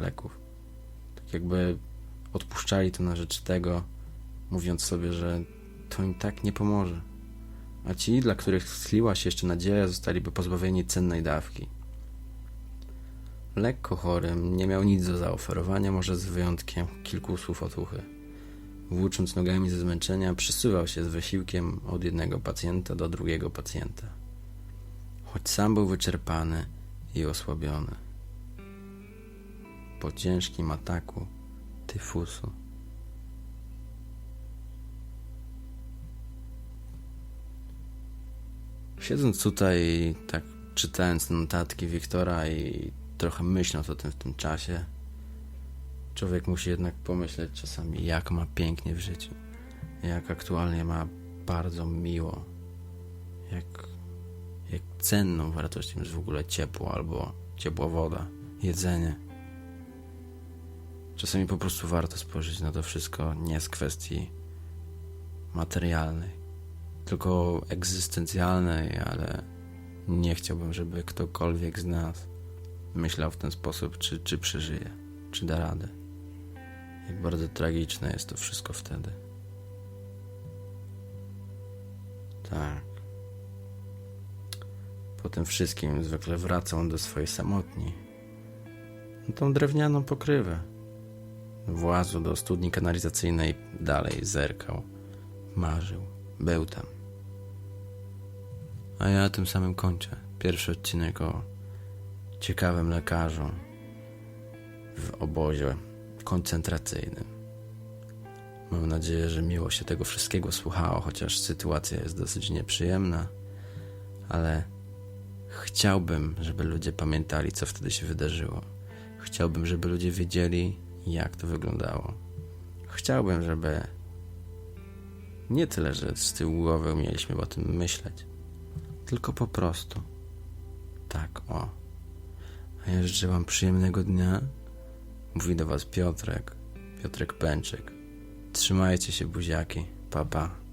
leków. Tak jakby odpuszczali to na rzecz tego, mówiąc sobie, że to im tak nie pomoże. A ci, dla których tliła się jeszcze nadzieja, zostaliby pozbawieni cennej dawki. Lekko chorym nie miał nic do zaoferowania, może z wyjątkiem kilku słów otuchy. Włócząc nogami ze zmęczenia, przysuwał się z wysiłkiem od jednego pacjenta do drugiego pacjenta. Choć sam był wyczerpany i osłabiony. Po ciężkim ataku tyfusu. Siedząc tutaj, tak czytając notatki Wiktora i trochę myśląc o tym w tym czasie, człowiek musi jednak pomyśleć czasami, jak ma pięknie w życiu, jak aktualnie ma bardzo miło, jak, jak cenną wartością jest w ogóle ciepło albo ciepła woda, jedzenie. Czasami po prostu warto spojrzeć na to wszystko nie z kwestii materialnej, tylko egzystencjalnej, ale nie chciałbym, żeby ktokolwiek z nas myślał w ten sposób, czy, czy przeżyje, czy da radę. Jak bardzo tragiczne jest to wszystko wtedy. Tak. Po tym wszystkim zwykle wracał on do swojej samotni. Tą drewnianą pokrywę. Włazł do studni kanalizacyjnej, dalej zerkał, marzył, był tam. A ja tym samym kończę pierwszy odcinek o ciekawym lekarzu w obozie koncentracyjnym. Mam nadzieję, że miło się tego wszystkiego słuchało, chociaż sytuacja jest dosyć nieprzyjemna, ale chciałbym, żeby ludzie pamiętali, co wtedy się wydarzyło. Chciałbym, żeby ludzie wiedzieli, jak to wyglądało. Chciałbym, żeby nie tyle, że z tyłu głowy mieliśmy o tym myśleć, tylko po prostu. Tak, o. A ja życzę Wam przyjemnego dnia. Mówi do Was Piotrek, Piotrek Pęczek. Trzymajcie się, buziaki. Pa, pa.